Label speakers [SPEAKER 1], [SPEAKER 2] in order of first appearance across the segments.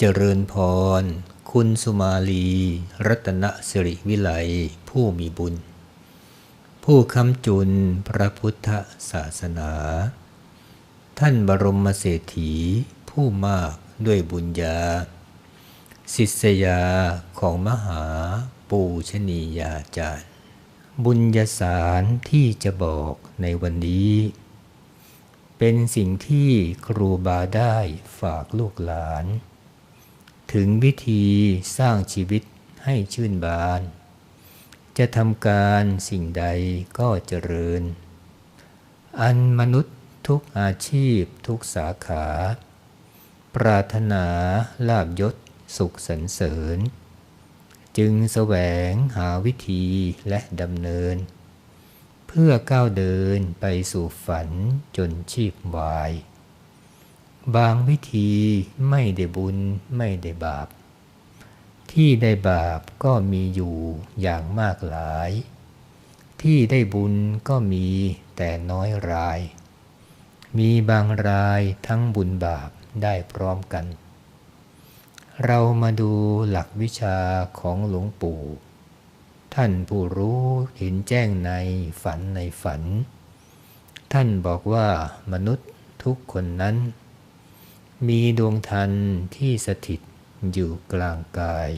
[SPEAKER 1] เจริญพร คุณสุมาลี รัตนสิริวิไลผู้มีบุญ ผู้คำจุนพระพุทธศาสนา ท่านบรมเศรษฐี ผู้มากด้วยบุญญา ศิษยาของมหาปูชนียาจารย์ บุญญาสารที่จะบอกในวันนี้ เป็นสิ่งที่ครูบาได้ฝากลูกหลาน ถึงวิธีสร้างชีวิตให้ชื่นบาน จะทำการสิ่งใดก็เจริญ อันมนุษย์ทุกอาชีพทุกสาขา ปรารถนาลาบยศสุขสรรเสริญ จึงแสวงหาวิธีและดำเนิน เพื่อก้าวเดินไปสู่ฝันจนชีพวาย บางวิธีไม่ได้บุญไม่ได้บาป ที่ได้บาปก็มีอยู่อย่างมากหลาย ที่ได้บุญก็มีแต่น้อยราย มีบางรายทั้งบุญบาปได้พร้อมกัน เรามาดูหลักวิชาของหลวงปู่ ท่านผู้รู้เห็นแจ้งในฝันในฝัน ท่านบอกว่ามนุษย์ทุกคนนั้น มีดวงทันที่สถิตอยู่กลางกาย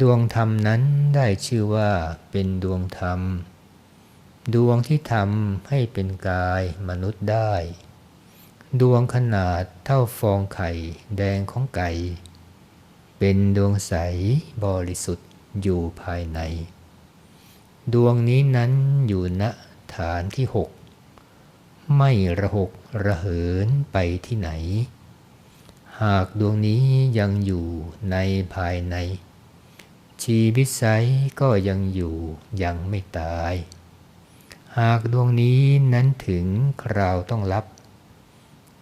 [SPEAKER 1] ดวงธรรมนั้นได้ชื่อว่าเป็นดวงธรรม ดวงที่ทำให้เป็นกายมนุษย์ได้ ดวงขนาดเท่าฟองไข่แดงของไก่ เป็นดวงใสบริสุทธิ์อยู่ภายใน ดวงนี้นั้นอยู่ณฐานที่หก ไม่ระหกระเหินไปที่ไหน หากดวงนี้ยังอยู่ในภายใน ชีวิตไซก็ยังอยู่ยังไม่ตาย หากดวงนี้นั้นถึงคราวต้องรับ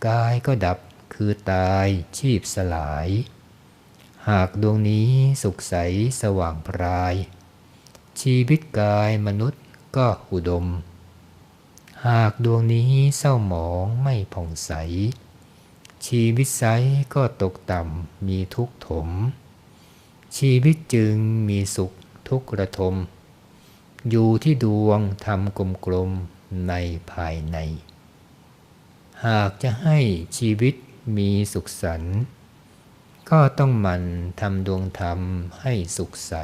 [SPEAKER 1] กายก็ดับคือตายชีพสลาย หากดวงนี้สุขใสสว่างพราย ชีวิตกายมนุษย์ก็อุดม หากดวงนี้เศร้าหมองไม่ผ่องใส ชีวิตไซก็ตกต่ำมีทุกข์ถม ชีวิตจึงมีสุขทุกระทม อยู่ที่ดวงทำกลมๆในภายใน หากจะให้ชีวิตมีสุขสันต์ก็ต้องหมันทำดวงธรรมให้สุขใส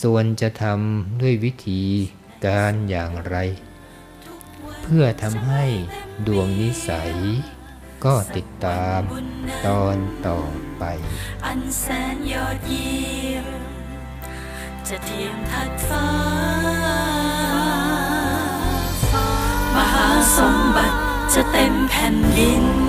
[SPEAKER 1] ส่วนจะทำด้วยวิธีการอย่างไร พื่อทำให้ดวงนิสัย ก็ติดตามตอนต่อไป
[SPEAKER 2] อันแสนยอดเยี่ยมจะเทียมทัดฟ้ามหาสมบัติจะเต็มแผ่นดิน